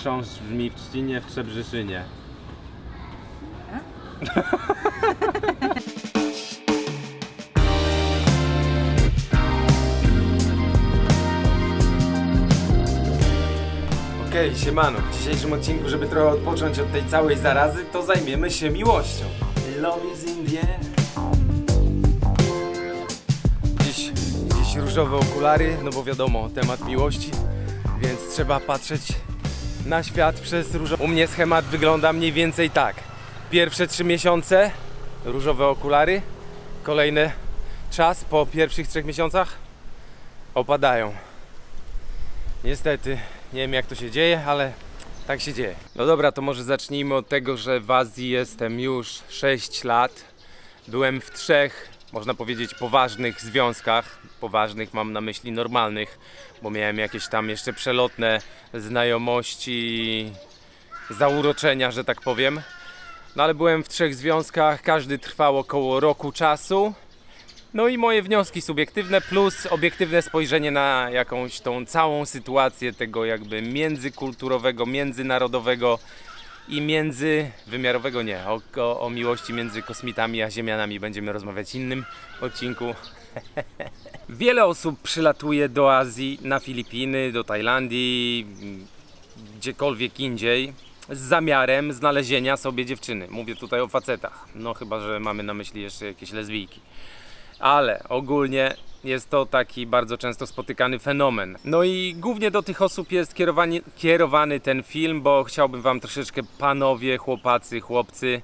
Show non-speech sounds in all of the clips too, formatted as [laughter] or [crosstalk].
chrząszcz brzmi w Trzcinie, w Trzebrzyszynie. [laughs] Okej, siemano. W dzisiejszym odcinku, żeby trochę odpocząć od tej całej zarazy, to zajmiemy się miłością. Love is in the air. Dziś, dziś różowe okulary, no bo wiadomo, temat miłości, więc trzeba patrzeć na świat przez różowe. U mnie schemat wygląda mniej więcej tak. Pierwsze trzy miesiące różowe okulary, kolejny czas po pierwszych trzech miesiącach opadają. Niestety, nie wiem jak to się dzieje, ale tak się dzieje. No dobra, to może zacznijmy od tego, że w Azji jestem już 6 lat. Byłem w trzech, można powiedzieć, poważnych związkach. Poważnych mam na myśli normalnych, bo miałem jakieś tam jeszcze przelotne znajomości, zauroczenia, że tak powiem. No ale byłem w trzech związkach, każdy trwał około roku czasu. No i moje wnioski subiektywne plus obiektywne spojrzenie na jakąś tą całą sytuację tego jakby międzykulturowego, międzynarodowego i międzywymiarowego nie. O, o, o miłości między kosmitami a ziemianami będziemy rozmawiać w innym odcinku. [laughs] Wiele osób przylatuje do Azji, na Filipiny, do Tajlandii, gdziekolwiek indziej z zamiarem znalezienia sobie dziewczyny. Mówię tutaj o facetach. No chyba, że mamy na myśli jeszcze jakieś lesbijki ale ogólnie jest to taki bardzo często spotykany fenomen. No i głównie do tych osób jest kierowani, kierowany ten film, bo chciałbym Wam troszeczkę panowie, chłopacy, chłopcy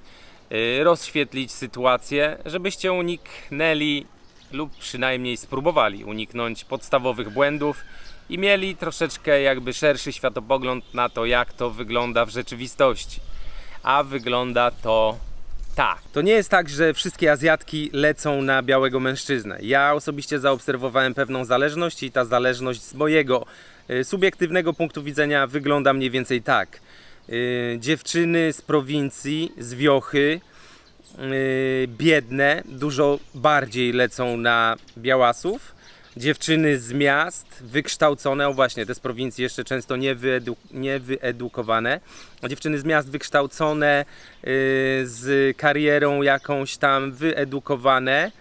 yy, rozświetlić sytuację, żebyście uniknęli lub przynajmniej spróbowali uniknąć podstawowych błędów i mieli troszeczkę jakby szerszy światopogląd na to, jak to wygląda w rzeczywistości. A wygląda to tak. To nie jest tak, że wszystkie Azjatki lecą na białego mężczyznę. Ja osobiście zaobserwowałem pewną zależność i ta zależność z mojego y, subiektywnego punktu widzenia wygląda mniej więcej tak. Y, dziewczyny z prowincji, z wiochy, y, biedne, dużo bardziej lecą na białasów. Dziewczyny z miast, wykształcone, o właśnie, te z prowincji jeszcze często niewyedu, niewyedukowane. Dziewczyny z miast wykształcone, yy, z karierą jakąś tam wyedukowane,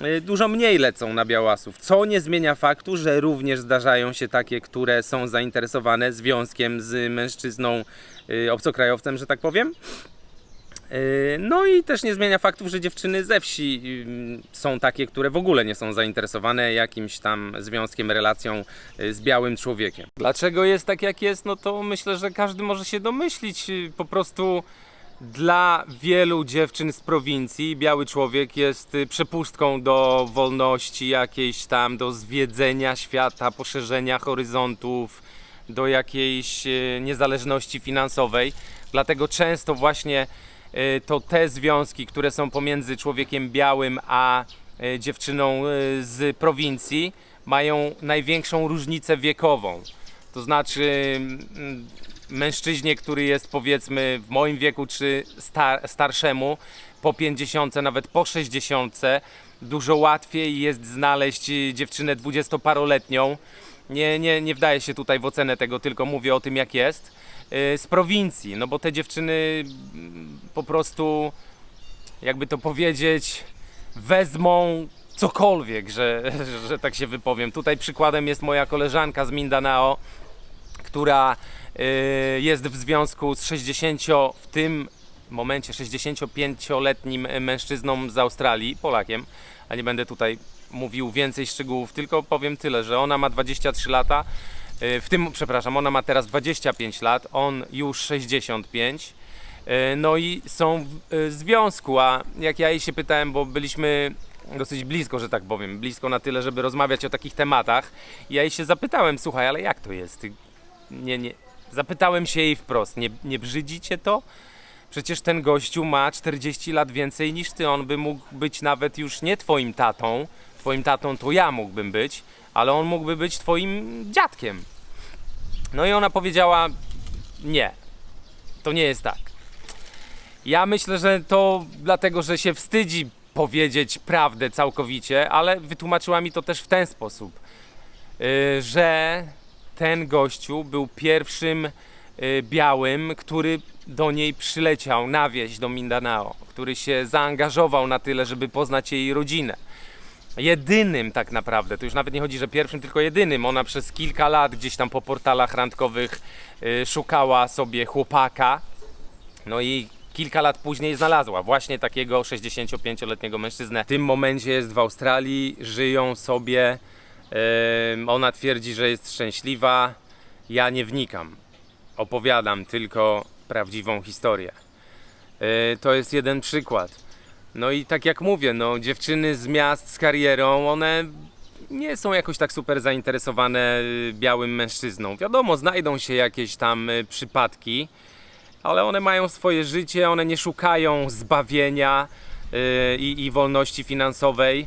yy, dużo mniej lecą na białasów. Co nie zmienia faktu, że również zdarzają się takie, które są zainteresowane związkiem z mężczyzną, yy, obcokrajowcem, że tak powiem. Yy, No i też nie zmienia faktów, że dziewczyny ze wsi ym, są takie, które w ogóle nie są zainteresowane jakimś tam związkiem, relacją y, z białym człowiekiem. Dlaczego jest tak jak jest? No to myślę, że każdy może się domyślić. Po prostu dla wielu dziewczyn z prowincji biały człowiek jest przepustką do wolności jakiejś tam, do zwiedzenia świata, poszerzenia horyzontów, do jakiejś niezależności finansowej. Dlatego często właśnie to te związki, które są pomiędzy człowiekiem białym a y, dziewczyną y, z prowincji, mają największą różnicę wiekową. To znaczy mężczyźnie, który jest powiedzmy w moim wieku czy star starszemu, po 50, nawet po 60, dużo łatwiej jest znaleźć dziewczynę dwudziestoparoletnią. Nie, nie, nie wdaję się tutaj w ocenę tego, tylko mówię o tym jak jest. Y, Z prowincji, no bo te dziewczyny mm, po prostu, jakby to powiedzieć, wezmą cokolwiek, że, [laughs] że tak się wypowiem. Tutaj przykładem jest moja koleżanka z Mindanao, która y, jest w związku z 60 w tym momencie 65-letnim mężczyzną z Australii, Polakiem, a nie będę tutaj mówił więcej szczegółów, tylko powiem tyle, że ona ma 23 lata, w tym, przepraszam, ona ma teraz 25 lat, on już 65. y, No i są w y, związku, a jak ja jej się pytałem, bo byliśmy dosyć blisko, że tak powiem, blisko na tyle, żeby rozmawiać o takich tematach. Ja jej się zapytałem, słuchaj, ale jak to jest? Nie, nie. Zapytałem się jej wprost, nie, nie brzydzi cię to? Przecież ten gościu ma 40 lat więcej niż ty. On by mógł być nawet już nie twoim tatą. Twoim tatą to ja mógłbym być, ale on mógłby być twoim dziadkiem. No i ona powiedziała: Nie, to nie jest tak. Ja myślę, że to dlatego, że się wstydzi powiedzieć prawdę całkowicie, ale wytłumaczyła mi to też w ten sposób, yy, że ten gościu był pierwszym y, białym, który do niej przyleciał na wieś do Mindanao, który się zaangażował na tyle, żeby poznać jej rodzinę. Jedynym tak naprawdę, to już nawet nie chodzi, że pierwszym, tylko jedynym. Ona przez kilka lat gdzieś tam po portalach randkowych y, szukała sobie chłopaka. No i kilka lat później znalazła właśnie takiego 65-letniego mężczyznę. W tym momencie jest w Australii, żyją sobie. Ym, Ona twierdzi, że jest szczęśliwa. Ja nie wnikam. Opowiadam tylko prawdziwą historię. Yy, To jest jeden przykład. No i tak jak mówię, no dziewczyny z miast z karierą, one nie są jakoś tak super zainteresowane y, białym mężczyzną. Wiadomo, znajdą się jakieś tam y, przypadki, ale one mają swoje życie, one nie szukają zbawienia y, i, i wolności finansowej.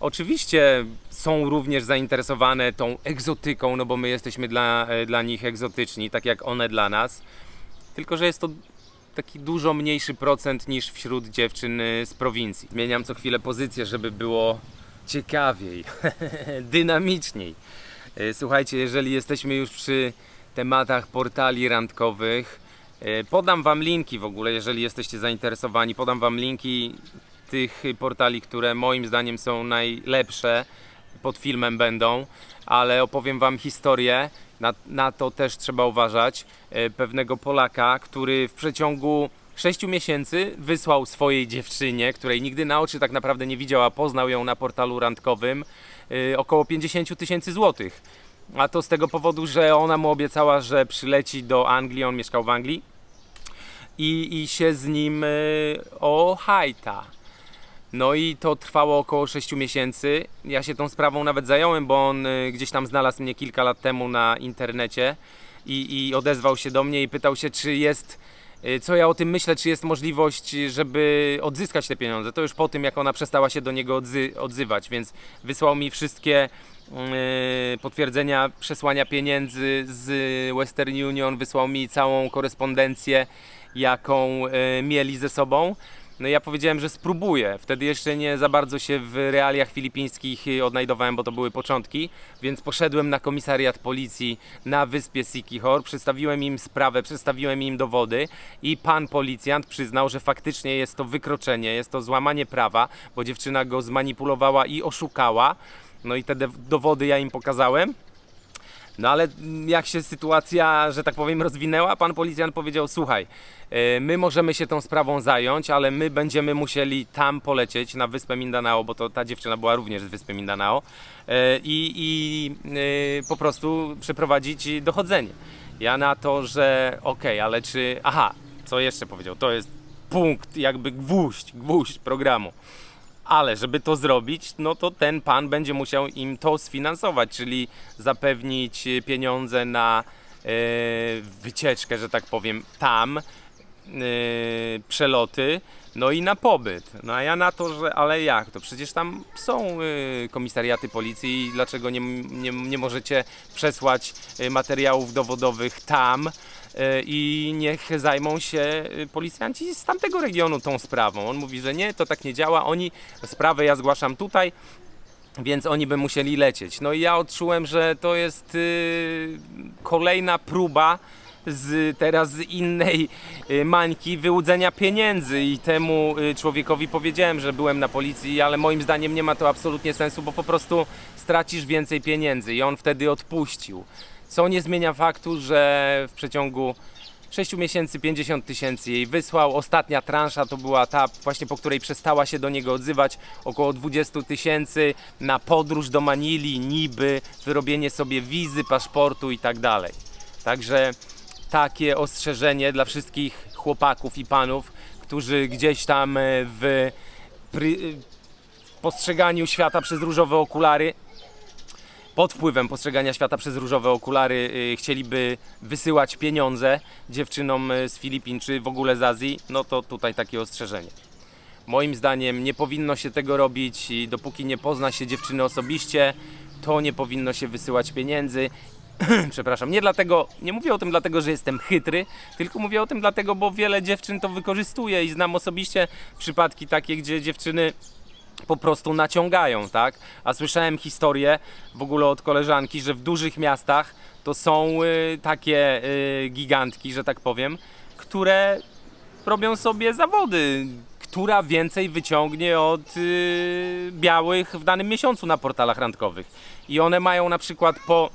Oczywiście są również zainteresowane tą egzotyką, no bo my jesteśmy dla, y, dla nich egzotyczni, tak jak one dla nas. Tylko, że jest to taki dużo mniejszy procent niż wśród dziewczyn y, z prowincji. Zmieniam co chwilę pozycję, żeby było ciekawiej, [laughs] dynamiczniej. Y, Słuchajcie, jeżeli jesteśmy już przy tematach portali randkowych, y, podam Wam linki w ogóle, jeżeli jesteście zainteresowani. Podam Wam linki tych portali, które moim zdaniem są najlepsze. Pod filmem będą, ale opowiem Wam historię. Na, na to też trzeba uważać. e, Pewnego Polaka, który w przeciągu 6 miesięcy wysłał swojej dziewczynie, której nigdy na oczy tak naprawdę nie widział, a poznał ją na portalu randkowym, e, około 50 tysięcy złotych. A to z tego powodu, że ona mu obiecała, że przyleci do Anglii, on mieszkał w Anglii i, i się z nim y. No i to trwało około 6 miesięcy. Ja się tą sprawą nawet zająłem, bo on y, gdzieś tam znalazł mnie kilka lat temu na internecie i, i odezwał się do mnie i pytał się, czy jest, y, co ja o tym myślę, czy jest możliwość, żeby odzyskać te pieniądze. To już po tym, jak ona przestała się do niego odzwy- odzywać, więc wysłał mi wszystkie y, potwierdzenia przesłania pieniędzy z Western Union, wysłał mi całą korespondencję, jaką y, mieli ze sobą. No ja powiedziałem, że spróbuję. Wtedy jeszcze nie za bardzo się w realiach filipińskich y, odnajdowałem, bo to były początki, więc poszedłem na komisariat policji na wyspie Sikihor, przedstawiłem im sprawę, przedstawiłem im dowody i pan policjant przyznał, że faktycznie jest to wykroczenie, jest to złamanie prawa, bo dziewczyna go zmanipulowała i oszukała. No i te dowody ja im pokazałem. No ale jak się sytuacja, że tak powiem, rozwinęła, pan policjant powiedział: Słuchaj, e, my możemy się tą sprawą zająć, ale my będziemy musieli tam polecieć na wyspę Mindanao, bo to ta dziewczyna była również z wyspy Mindanao e, i, i e, po prostu przeprowadzić dochodzenie. Ja na to, że okej, ale czy. Aha, co jeszcze powiedział? To jest punkt, jakby gwóźdź, gwóźdź programu. Ale żeby to zrobić, no to ten pan będzie musiał im to sfinansować, czyli zapewnić pieniądze na e, wycieczkę, że tak powiem, tam, e, przeloty, no i na pobyt. No a ja na to, że ale jak to? Przecież tam są e, komisariaty policji, dlaczego nie, nie, nie możecie przesłać materiałów dowodowych tam? E, i niech zajmą się y, policjanci z tamtego regionu tą sprawą. On mówi, że nie, to tak nie działa. Oni sprawę ja zgłaszam tutaj, więc oni by musieli lecieć. No i ja odczułem, że to jest y, kolejna próba z, teraz z innej y, mańki wyłudzenia pieniędzy i temu człowiekowi powiedziałem, że byłem na policji, ale moim zdaniem nie ma to absolutnie sensu, bo po prostu stracisz więcej pieniędzy i on wtedy odpuścił. Co nie zmienia faktu, że w przeciągu 6 miesięcy 50 tysięcy jej wysłał. Ostatnia transza to była ta właśnie, po której przestała się do niego odzywać. Około 20 tysięcy na podróż do Manili, niby, wyrobienie sobie wizy, paszportu i tak dalej. Także takie ostrzeżenie dla wszystkich chłopaków i panów, którzy gdzieś tam e, w pry, postrzeganiu świata przez różowe okulary pod wpływem postrzegania świata przez różowe okulary y, chcieliby wysyłać pieniądze dziewczynom y, z Filipin czy w ogóle z Azji, no to tutaj takie ostrzeżenie. Moim zdaniem nie powinno się tego robić i dopóki nie pozna się dziewczyny osobiście, to nie powinno się wysyłać pieniędzy. [clears throat] Przepraszam, nie dlatego, nie mówię o tym dlatego, że jestem chytry, tylko mówię o tym dlatego, bo wiele dziewczyn to wykorzystuje i znam osobiście przypadki takie, gdzie dziewczyny po prostu naciągają, tak? A słyszałem historię w ogóle od koleżanki, że w dużych miastach to są y, takie y, gigantki, że tak powiem, które robią sobie zawody, która więcej wyciągnie od y, białych w danym miesiącu na portalach randkowych. I one mają na przykład po,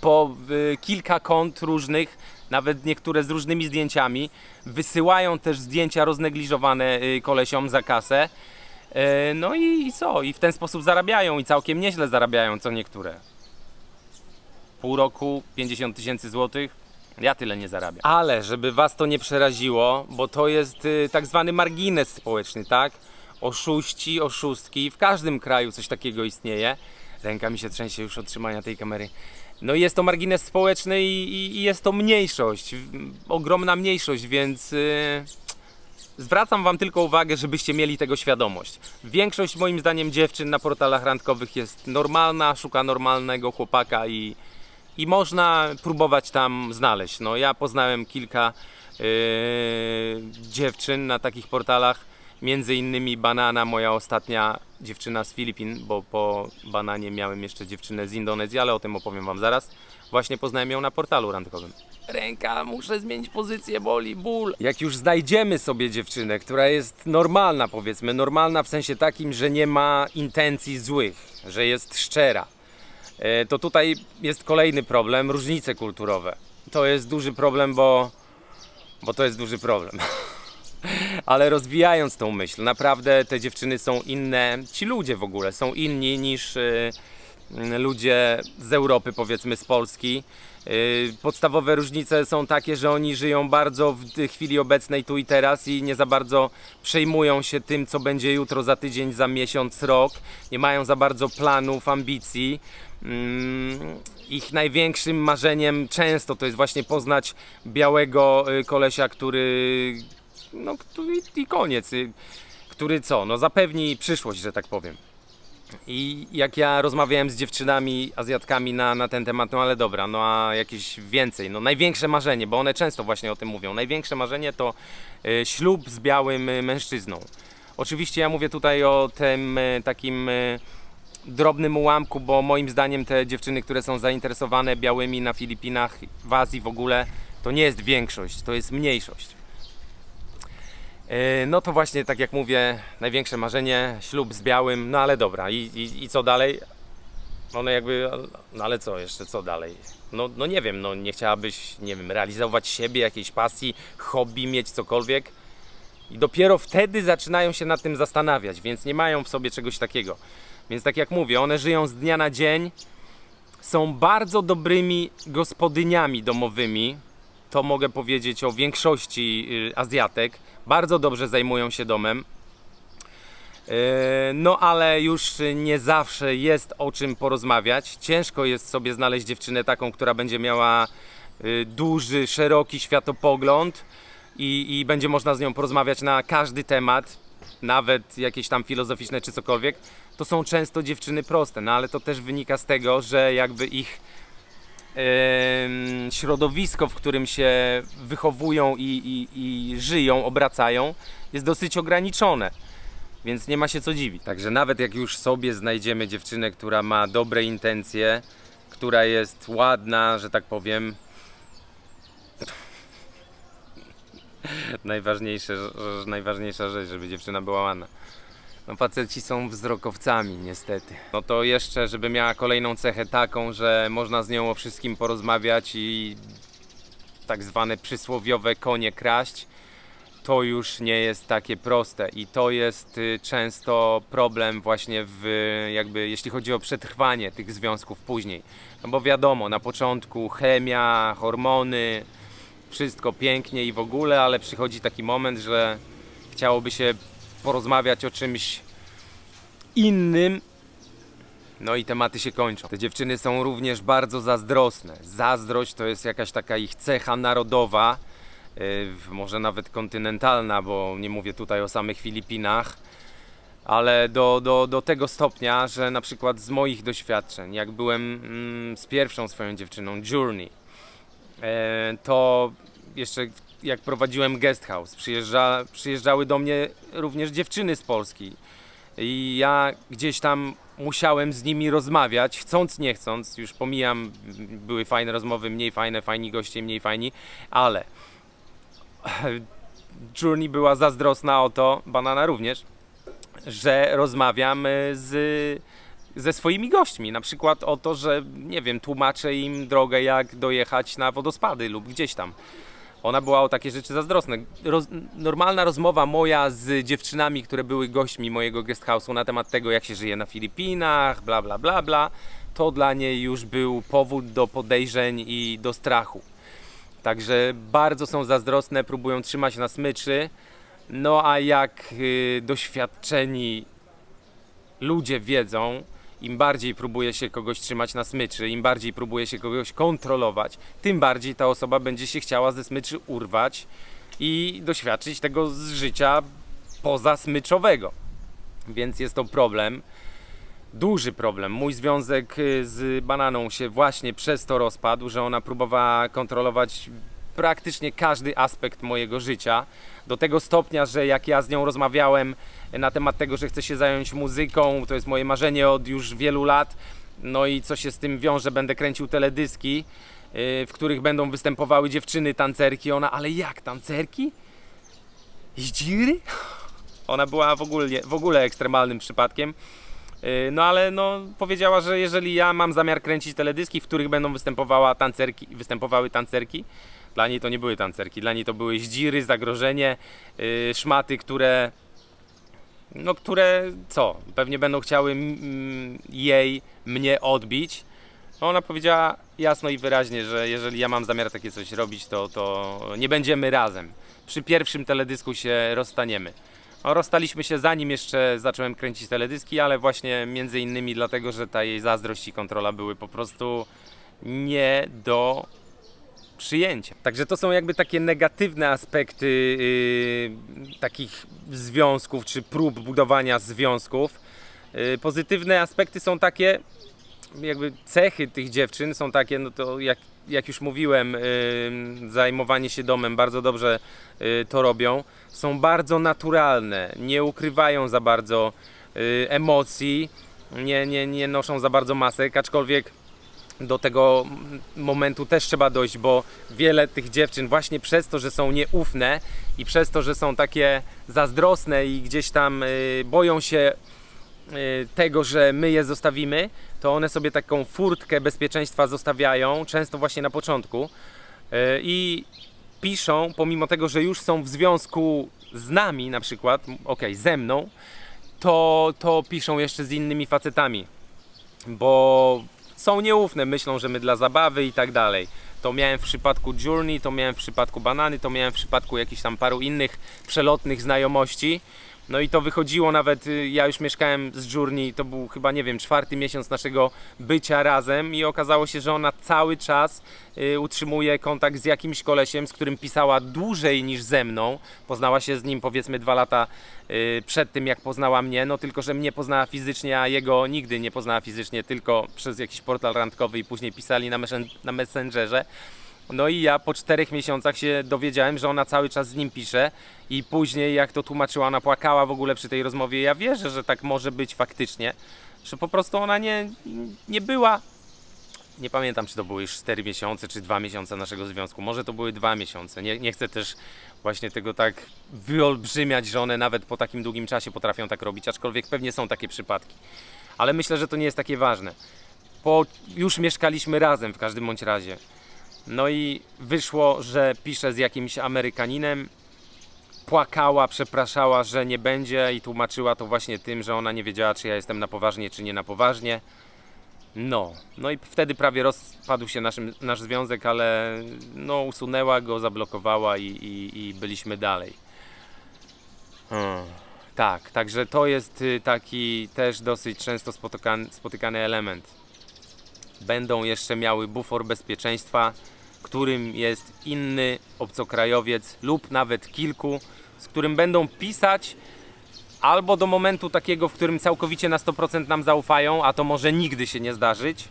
po y, kilka kont różnych, nawet niektóre z różnymi zdjęciami. Wysyłają też zdjęcia roznegliżowane y, kolesiom za kasę. E, No i, i co? I w ten sposób zarabiają i całkiem nieźle zarabiają, co niektóre. Pół roku 50 tysięcy złotych. Ja tyle nie zarabiam. Ale żeby was to nie przeraziło, bo to jest y, tak zwany margines społeczny, tak? Oszuści, oszustki. W każdym kraju coś takiego istnieje. Ręka mi się trzęsie już od trzymania tej kamery. No i jest to margines społeczny i, i, i jest to mniejszość. Ogromna mniejszość, więc. y, Zwracam Wam tylko uwagę, żebyście mieli tego świadomość. Większość moim zdaniem dziewczyn na portalach randkowych jest normalna, szuka normalnego chłopaka i, i można próbować tam znaleźć. No, ja poznałem kilka yy, dziewczyn na takich portalach, między innymi Banana, moja ostatnia dziewczyna z Filipin, bo po Bananie miałem jeszcze dziewczynę z Indonezji, ale o tym opowiem Wam zaraz. Właśnie poznałem ją na portalu randkowym. Ręka, muszę zmienić pozycję, boli, ból. Jak już znajdziemy sobie dziewczynę, która jest normalna, powiedzmy, normalna w sensie takim, że nie ma intencji złych, że jest szczera, e, to tutaj jest kolejny problem różnice kulturowe. To jest duży problem, bo, bo to jest duży problem. [laughs] Ale rozwijając tą myśl, naprawdę te dziewczyny są inne, ci ludzie w ogóle są inni niż y, y, ludzie z Europy, powiedzmy z Polski. Y, Podstawowe różnice są takie, że oni żyją bardzo w chwili obecnej tu i teraz i nie za bardzo przejmują się tym, co będzie jutro, za tydzień, za miesiąc, rok. Nie mają za bardzo planów, ambicji. Mm, Ich największym marzeniem często to jest właśnie poznać białego y, kolesia, który no który, i koniec. y, Który co? No zapewni przyszłość, że tak powiem. I jak ja rozmawiałem z dziewczynami, Azjatkami na, na ten temat, no ale dobra, no a jakieś więcej. No największe marzenie, bo one często właśnie o tym mówią. Największe marzenie to y, ślub z białym y, mężczyzną. Oczywiście ja mówię tutaj o tym y, takim y, drobnym ułamku, bo moim zdaniem te dziewczyny, które są zainteresowane białymi na Filipinach, w Azji w ogóle, to nie jest większość, to jest mniejszość. E, No to właśnie, tak jak mówię, największe marzenie, ślub z białym, no ale dobra, i, i, i co dalej? One jakby, no ale co jeszcze, co dalej? No, no nie wiem, no nie chciałabyś, nie wiem, realizować siebie, jakiejś pasji, hobby, mieć cokolwiek? I dopiero wtedy zaczynają się nad tym zastanawiać, więc nie mają w sobie czegoś takiego. Więc tak jak mówię, one żyją z dnia na dzień, są bardzo dobrymi gospodyniami domowymi, to mogę powiedzieć o większości y, Azjatek. Bardzo dobrze zajmują się domem. Yy, No ale już nie zawsze jest o czym porozmawiać. Ciężko jest sobie znaleźć dziewczynę taką, która będzie miała y, duży, szeroki światopogląd i, i będzie można z nią porozmawiać na każdy temat, nawet jakieś tam filozoficzne czy cokolwiek. To są często dziewczyny proste, no ale to też wynika z tego, że jakby ich środowisko, w którym się wychowują i, i, i żyją, obracają, jest dosyć ograniczone. Więc nie ma się co dziwić. Także nawet jak już sobie znajdziemy dziewczynę, która ma dobre intencje, która jest ładna, że tak powiem. [laughs] Najważniejsze, że- że- najważniejsza rzecz, żeby dziewczyna była ładna. No faceci są wzrokowcami niestety. No to jeszcze, żeby miała kolejną cechę taką, że można z nią o wszystkim porozmawiać i tak zwane przysłowiowe konie kraść, to już nie jest takie proste i to jest y, często problem właśnie w jakby jeśli chodzi o przetrwanie tych związków później. No bo wiadomo, na początku chemia, hormony, wszystko pięknie i w ogóle, ale przychodzi taki moment, że chciałoby się porozmawiać o czymś innym. No i tematy się kończą. Te dziewczyny są również bardzo zazdrosne. Zazdrość to jest jakaś taka ich cecha narodowa, yy, może nawet kontynentalna, bo nie mówię tutaj o samych Filipinach, ale do, do, do tego stopnia, że na przykład z moich doświadczeń, jak byłem mm, z pierwszą swoją dziewczyną, Journey, e, to jeszcze jak prowadziłem guest house, przyjeżdża, przyjeżdżały do mnie również dziewczyny z Polski. I ja gdzieś tam musiałem z nimi rozmawiać, chcąc, nie chcąc. Już pomijam, były fajne rozmowy, mniej fajne, fajni goście, mniej fajni, ale [sighs] Journey była zazdrosna o to, Banana również, że rozmawiam y, z, ze swoimi gośćmi. Na przykład o to, że nie wiem, tłumaczę im drogę, jak dojechać na wodospady lub gdzieś tam. Ona była o takie rzeczy zazdrosna. Roz, normalna rozmowa moja z dziewczynami, które były gośćmi mojego guest house'u na temat tego, jak się żyje na Filipinach, bla bla bla bla, to dla niej już był powód do podejrzeń i do strachu. Także bardzo są zazdrosne, próbują trzymać na smyczy. No a jak y, doświadczeni ludzie wiedzą, im bardziej próbuje się kogoś trzymać na smyczy, im bardziej próbuje się kogoś kontrolować, tym bardziej ta osoba będzie się chciała ze smyczy urwać i doświadczyć tego z życia pozasmyczowego. Więc jest to problem, duży problem. Mój związek y, z bananą się właśnie przez to rozpadł, że ona próbowała kontrolować praktycznie każdy aspekt mojego życia. Do tego stopnia, że jak ja z nią rozmawiałem na temat tego, że chcę się zająć muzyką, to jest moje marzenie od już wielu lat. No i co się z tym wiąże, będę kręcił teledyski, yy, w których będą występowały dziewczyny tancerki. Ona, ale jak tancerki? Zdziry? [laughs] Ona była w ogóle, w ogóle ekstremalnym przypadkiem. Yy, No ale no, powiedziała, że jeżeli ja mam zamiar kręcić teledyski, w których będą występowała tancerki, występowały tancerki, dla niej to nie były tancerki, dla niej to były zdziry, zagrożenie, yy, szmaty, które no które co, pewnie będą chciały jej, mnie odbić. No ona powiedziała jasno i wyraźnie, że jeżeli ja mam zamiar takie coś robić, to, to nie będziemy razem. Przy pierwszym teledysku się rozstaniemy. No, rozstaliśmy się zanim jeszcze zacząłem kręcić teledyski, ale właśnie między innymi dlatego, że ta jej zazdrość i kontrola były po prostu nie do przyjęcia. Także to są jakby takie negatywne aspekty yy, takich związków czy prób budowania związków. Yy, pozytywne aspekty są takie, jakby cechy tych dziewczyn są takie, no to jak, jak już mówiłem, yy, zajmowanie się domem bardzo dobrze yy, to robią. Są bardzo naturalne, nie ukrywają za bardzo yy, emocji, nie, nie, nie noszą za bardzo masek, aczkolwiek do tego momentu też trzeba dojść, bo wiele tych dziewczyn właśnie przez to, że są nieufne i przez to, że są takie zazdrosne i gdzieś tam y, boją się y, tego, że my je zostawimy, to one sobie taką furtkę bezpieczeństwa zostawiają, często właśnie na początku y, i piszą, pomimo tego, że już są w związku z nami na przykład, okej, ze mną, to, to piszą jeszcze z innymi facetami, bo są nieufne, myślą, że my dla zabawy i tak dalej. To miałem w przypadku Journey, to miałem w przypadku Banany, to miałem w przypadku jakichś tam paru innych przelotnych znajomości. No i to wychodziło nawet, y, ja już mieszkałem z Journey, to był chyba, nie wiem, czwarty miesiąc naszego bycia razem i okazało się, że ona cały czas y, utrzymuje kontakt z jakimś kolesiem, z którym pisała dłużej niż ze mną. Poznała się z nim powiedzmy dwa lata y, przed tym, jak poznała mnie, no tylko, że mnie poznała fizycznie, a jego nigdy nie poznała fizycznie, tylko przez jakiś portal randkowy i później pisali na, na Messengerze. No i ja po czterech miesiącach się dowiedziałem, że ona cały czas z nim pisze i później jak to tłumaczyła, ona płakała w ogóle przy tej rozmowie. Ja wierzę, że tak może być faktycznie, że po prostu ona nie, nie była nie pamiętam, czy to były już 4 miesiące, czy 2 miesiące naszego związku. Może to były 2 miesiące. Nie, nie chcę też właśnie tego tak wyolbrzymiać, że one nawet po takim długim czasie potrafią tak robić, aczkolwiek pewnie są takie przypadki. Ale myślę, że to nie jest takie ważne. Po, już mieszkaliśmy razem w każdym bądź razie. No i wyszło, że pisze z jakimś Amerykaninem. Płakała, przepraszała, że nie będzie i tłumaczyła to właśnie tym, że ona nie wiedziała, czy ja jestem na poważnie, czy nie na poważnie. No, no i wtedy prawie rozpadł się naszym, nasz związek, ale no usunęła go, zablokowała i, i, i byliśmy dalej. Hmm. Tak, także to jest y, taki też dosyć często spotykany, spotykany element. Będą jeszcze miały bufor bezpieczeństwa, którym jest inny obcokrajowiec lub nawet kilku, z którym będą pisać albo do momentu takiego, w którym całkowicie na 100% nam zaufają, a to może nigdy się nie zdarzyć,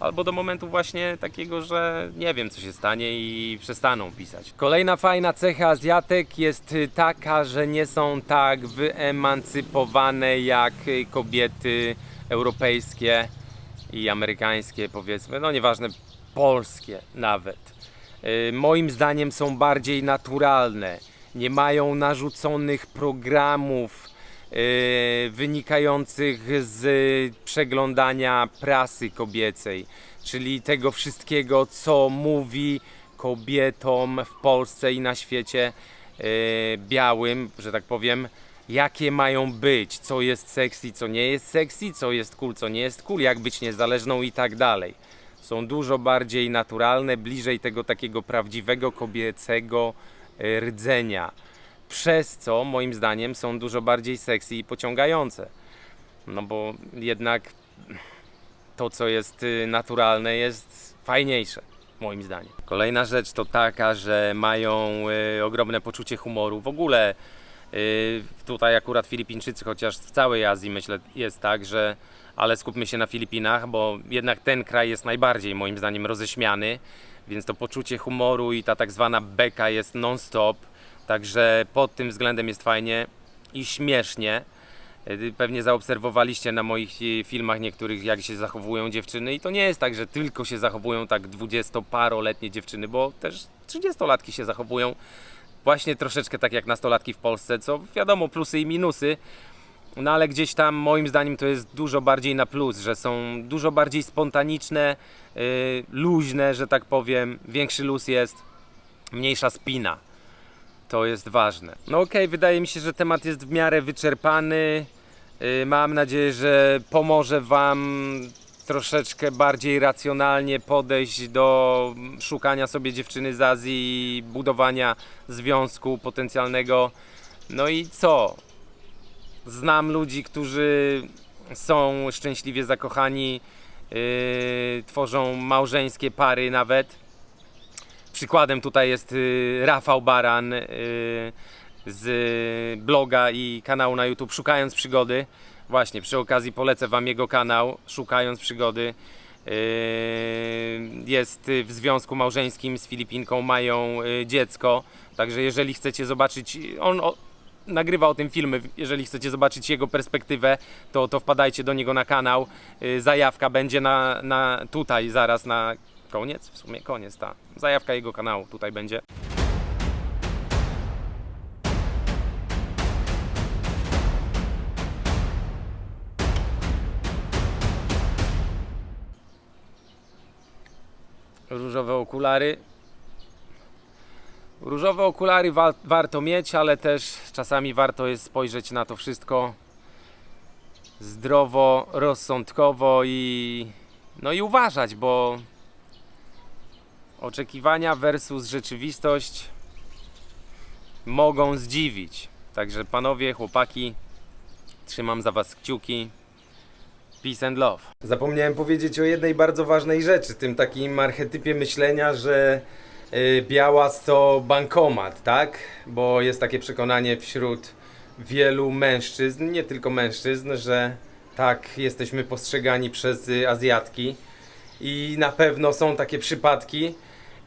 albo do momentu właśnie takiego, że nie wiem co się stanie i przestaną pisać. Kolejna fajna cecha Azjatek jest taka, że nie są tak wyemancypowane jak kobiety europejskie i amerykańskie powiedzmy, no nieważne, polskie nawet. Y, Moim zdaniem są bardziej naturalne. Nie mają narzuconych programów y, wynikających z przeglądania prasy kobiecej, czyli tego wszystkiego, co mówi kobietom w Polsce i na świecie y, białym, że tak powiem, jakie mają być, co jest sexy, co nie jest sexy, co jest cool, co nie jest cool, jak być niezależną i tak dalej. Są dużo bardziej naturalne, bliżej tego takiego prawdziwego kobiecego y, rdzenia. Przez co moim zdaniem są dużo bardziej sexy i pociągające. No bo jednak to, co jest y, naturalne, jest fajniejsze, moim zdaniem. Kolejna rzecz to taka, że mają y, ogromne poczucie humoru. W ogóle tutaj akurat Filipińczycy, chociaż w całej Azji myślę jest tak, że ale skupmy się na Filipinach, bo jednak ten kraj jest najbardziej moim zdaniem roześmiany, więc to poczucie humoru i ta tak zwana beka jest non-stop, także pod tym względem jest fajnie i śmiesznie. Y, Pewnie zaobserwowaliście na moich y, filmach niektórych, jak się zachowują dziewczyny, i to nie jest tak, że tylko się zachowują tak dwudziestoparoletnie dziewczyny, bo też trzydziestolatki się zachowują właśnie troszeczkę tak jak nastolatki w Polsce, co wiadomo, plusy i minusy. No ale gdzieś tam moim zdaniem to jest dużo bardziej na plus, że są dużo bardziej spontaniczne, yy, luźne, że tak powiem. Większy luz jest, mniejsza spina. To jest ważne. No okej, wydaje mi się, że temat jest w miarę wyczerpany. Yy, Mam nadzieję, że pomoże Wam troszeczkę bardziej racjonalnie podejść do szukania sobie dziewczyny z Azji i budowania związku potencjalnego. No i co? Znam ludzi, którzy są szczęśliwie zakochani, yy, tworzą małżeńskie pary nawet. Przykładem tutaj jest yy, Rafał Baran yy, z bloga i kanału na YouTube Szukając Przygody. Właśnie, przy okazji polecę Wam jego kanał Szukając Przygody. Yy, Jest w związku małżeńskim z Filipinką, mają yy, dziecko. Także jeżeli chcecie zobaczyć, on o, nagrywa o tym filmy, jeżeli chcecie zobaczyć jego perspektywę, to, to wpadajcie do niego na kanał. Yy, Zajawka będzie na, na tutaj zaraz na koniec, w sumie koniec, ta. Zajawka jego kanału tutaj będzie. Okulary. Różowe okulary wa- warto mieć, ale też czasami warto jest spojrzeć na to wszystko zdrowo, rozsądkowo i no i uważać, bo oczekiwania versus rzeczywistość mogą zdziwić. Także panowie, chłopaki, trzymam za was kciuki. Peace and love. Zapomniałem powiedzieć o jednej bardzo ważnej rzeczy, tym takim archetypie myślenia, że y, białas to bankomat, tak? Bo jest takie przekonanie wśród wielu mężczyzn, nie tylko mężczyzn, że tak jesteśmy postrzegani przez y, Azjatki. I na pewno są takie przypadki,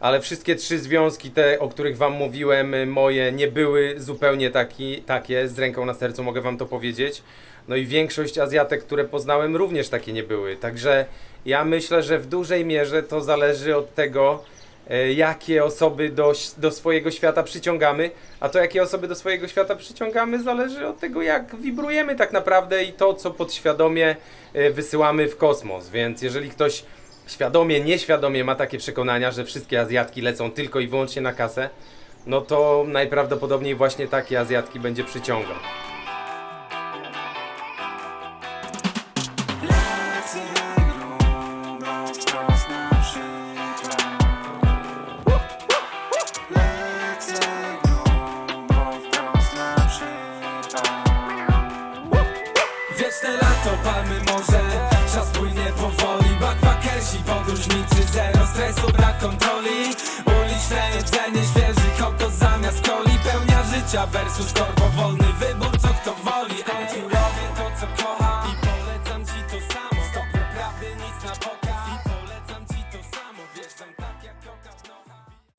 ale wszystkie trzy związki, te o których Wam mówiłem, y, moje nie były zupełnie taki, takie, z ręką na sercu mogę Wam to powiedzieć. No i większość Azjatek, które poznałem, również takie nie były. Także ja myślę, że w dużej mierze to zależy od tego, e, jakie osoby do, do swojego świata przyciągamy, a to jakie osoby do swojego świata przyciągamy zależy od tego, jak wibrujemy tak naprawdę i to, co podświadomie e, wysyłamy w kosmos. Więc jeżeli ktoś świadomie, nieświadomie ma takie przekonania, że wszystkie Azjatki lecą tylko i wyłącznie na kasę, no to najprawdopodobniej właśnie takie Azjatki będzie przyciągał.